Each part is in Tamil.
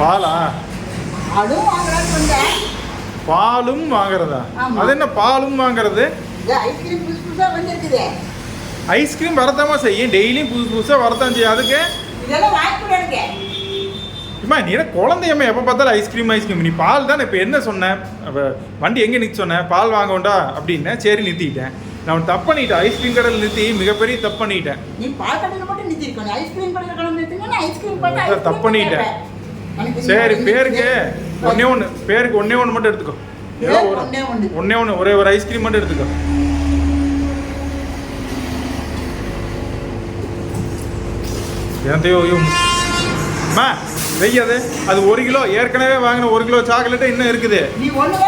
பாலா? பாலும் வாங்குறதா. அது என்ன பாலும் வாங்குறது? ஐஸ்கிரீம் வரத்தாமா செய்யும். டெய்லியும் புதுசு புதுசாக வரத்தான் செய்யும். அதுக்கு? அம்மா நீ என்ன குழந்தையம்மா? எப்போ பார்த்தாலும் ஐஸ்கிரீம் ஐஸ்கிரீம் நீ பால் தானே இப்போ என்ன சொன்னேன் வண்டி எங்கே நிற்க சொன்னேன் பால் வாங்க வேண்டா அப்படின்னேன் சரி நிறுத்திக்கிட்டேன் நான் தப்பு பண்ணிட்டேன். ஐஸ்கிரீம் கடையில் நிறுத்தி மிகப்பெரிய தப்பு பண்ணிட்டேன். நீ பால் கடையில் மட்டும் நிறுத்திருக்கணும் ஐஸ்கிரீம் கடையில் கடை நிறுத்திங்கன்னா ஐஸ்கிரீம் பார்த்து தப்பு பண்ணிட்டேன். சரி பேருக்கு. ஒன்னே ஒன்று பேருக்கு ஒன்னே ஒன்று மட்டும் எடுத்துக்கோ. ஒன்னே ஒன்று ஒரே ஒரு ஐஸ்கிரீம் மட்டும் எடுத்துக்கோ. என்னத்தையோ அம்மா வெய்யாது. அது ஒரு கிலோ. ஏற்கனவே வாங்கின ஒரு கிலோ சாக்லேட்டு இன்னும் இருக்குது. நீ ஒன்று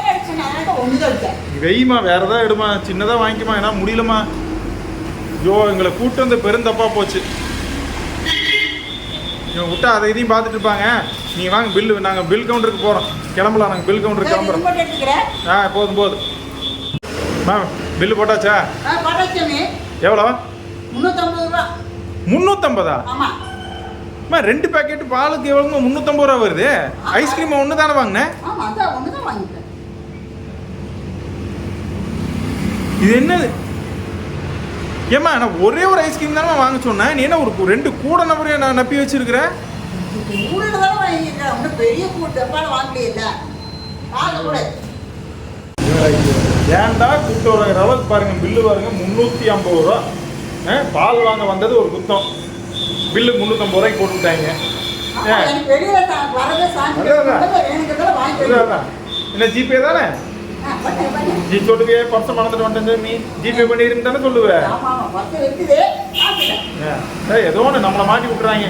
வெய்யுமா வேற ஏதாவது எடுமா? சின்னதாக வாங்கிக்குமா? ஏன்னா முடியலமா ஐயோ எங்களை கூட்டு வந்து பெருந்தப்பா போச்சு. இவன் விட்டா அதை இதையும் பார்த்துட்டு இருப்பாங்க. நீ வாங்க பில்லு நாங்கள் பில் கவுண்டருக்கு போகிறோம் கிளம்பலாம் நாங்கள் பில் கவுண்டருக்கு கிளம்புறோம். ஆ போதும் போதும். மேம் பில்லு போட்டாச்சா? எவ்வளோ? முந்நூற்றம்பது அம்மா ரெண்டு பேக்கெட் பாலுக்கு எவ்வளோமா முந்நூற்றம்பது ரூபா வருது. ஐஸ்கிரீம் ஒன்று தானே வாங்கினேன் ஆமாம் அதான் ஒன்று தான் வாங்கிட்டேன் இது என்னது? ஏம்மா நான் ஒரே ஒரு ஐஸ்கிரீம் தானே வாங்க சொன்னேன். நீ என்ன ஒரு ரெண்டு கூட நபரையை நான் நப்பி வச்சிருக்கிற? ஊரில் தானே வாங்கிக்கிறேன் ஒன்றும் பெரிய ஏன்டா கூப்பிட்டு வர அளவுக்கு பாருங்க பில்லு பாருங்க முந்நூற்றி ஐம்பது ரூபா. பால் வாங்க வந்தது ஒரு குத்தம். பில்லு முந்நூற்றம்பது ரூபாய்க்கு அதான். என்ன ஜிபே தானே? ஆ, பண்ணு, பண்ணு. ஜி சொல்லுவே பர்ஸ் மறந்துட்டு வந்துட்டேன் நீ ஜிபே பண்ணிருன்னு தானே ஏய், ஏதோ ஒன்று நம்மளை மாட்டி விட்டுறாங்க.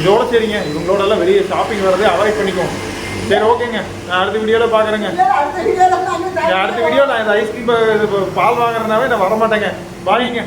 இதோட சரிங்க. இவங்களோட எல்லாம் வெளியே ஷாப்பிங் வரதே அவாய்ட் பண்ணிக்குவோம். சரி ஓகேங்க. நான் அடுத்த வீடியோவில் பார்க்குறேங்க அடுத்த வீடியோல நான் இந்த ஐஸ்கிரீம் பால் வாங்குறதுனாவே நான் வர மாட்டேங்க பாய்ங்க